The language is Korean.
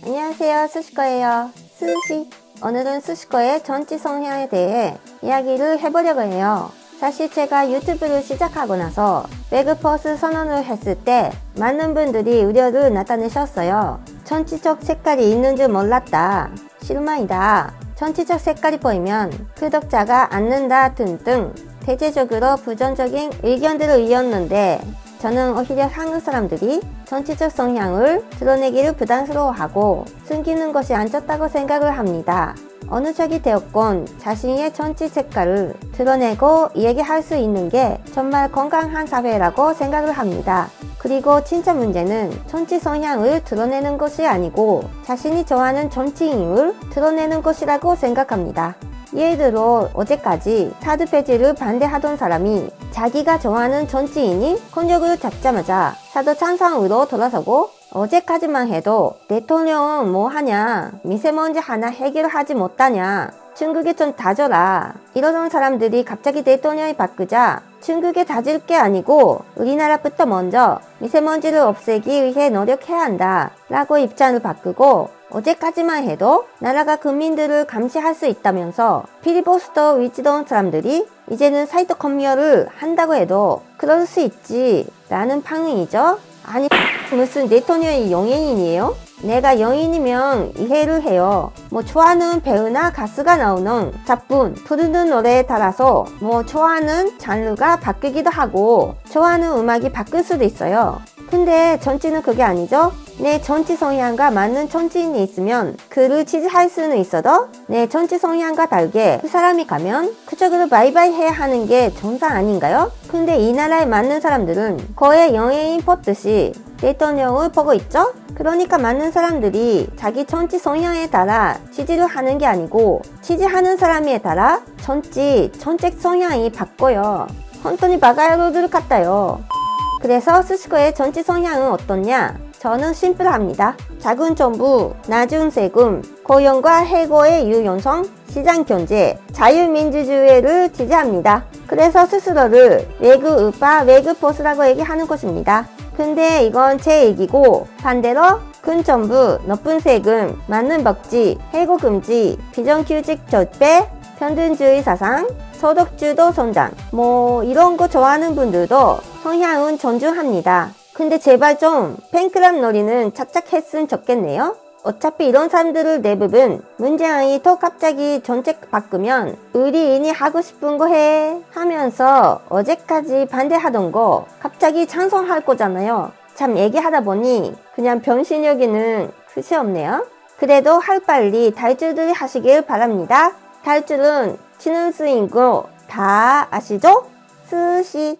안녕하세요 스시거예요. 스시 오늘은 스시거의 전치 성향에 대해 이야기를 해보려고 해요. 사실 제가 유튜브를 시작하고 나서 배그퍼스 선언을 했을 때 많은 분들이 우려를 나타내셨어요. 전치적 색깔이 있는 줄 몰랐다. 실망이다. 전치적 색깔이 보이면 구독자가 앉는다 등등 대체적으로 부정적인 의견들을 이었는데 저는 오히려 한국 사람들이 정치적 성향을 드러내기를 부담스러워하고 숨기는 것이 안 좋다고 생각을 합니다. 어느 적이 되었건 자신의 정치 색깔을 드러내고 얘기할 수 있는 게 정말 건강한 사회라고 생각을 합니다. 그리고 진짜 문제는 정치 성향을 드러내는 것이 아니고 자신이 좋아하는 정치인을 드러내는 것이라고 생각합니다. 예를 들어 어제까지 사드 폐지를 반대하던 사람이 자기가 좋아하는 정치인이 권력을 잡자마자 사드 찬성으로 돌아서고 어제까지만 해도 대통령은 뭐 하냐? 미세먼지 하나 해결하지 못하냐 중국에 좀 다져라 이러던 사람들이 갑자기 대통령이 바꾸자 중국에 다질 게 아니고 우리나라부터 먼저 미세먼지를 없애기 위해 노력해야 한다 라고 입장을 바꾸고 어제까지만 해도 나라가 국민들을 감시할 수 있다면서 피리보스터 위치던 사람들이 이제는 사이트 검열을 한다고 해도 그럴 수 있지 라는 판응이죠. 아니 무슨 대통령이 영예인이에요? 내가 영인이면 이해를 해요. 뭐 좋아하는 배우나 가수가 나오는 작품, 부르는 노래에 따라서 뭐 좋아하는 장르가 바뀌기도 하고 좋아하는 음악이 바뀔 수도 있어요. 근데 정치는 그게 아니죠? 내 정치 성향과 맞는 정치인이 있으면 그를 지지할 수는 있어도 내 정치 성향과 다르게 그 사람이 가면 그쪽으로 바이바이 해야 하는 게 정상 아닌가요? 근데 이 나라에 맞는 사람들은 거의 영예인 뽑듯이 대통령을 보고 있죠? 그러니까 많은 사람들이 자기 정치 성향에 따라 지지를 하는 게 아니고 지지하는 사람에 따라 정치, 정책 성향이 바꿔요. 혼돈이 바가야로들 같아요. 그래서 스시코의 전치 성향은 어떻냐? 저는 심플합니다. 작은 정부, 낮은 세금, 고용과 해고의 유연성, 시장 경제, 자유민주주의를 지지합니다. 그래서 스스로를 외국 우파, 외국 보스라고 얘기하는 것입니다. 근데 이건 제 얘기고 반대로 큰 정부, 높은 세금, 많은 복지, 해고 금지, 비정규직 절배, 평등주의 사상, 소득주도 성장 뭐 이런 거 좋아하는 분들도 성향은 존중합니다. 근데 제발 좀 팬클럽 놀이는 착착했으면 좋겠네요. 어차피 이런 사람들을 대부분 문재인이 또 갑자기 정책 바꾸면 의리인이 하고 싶은 거 해 하면서 어제까지 반대하던 거 갑자기 찬성할 거잖아요. 참 얘기하다 보니 그냥 병신여기는 끝이 없네요. 그래도 할 빨리 탈주들 하시길 바랍니다. 탈주는 치는 스인거 다 아시죠? 스시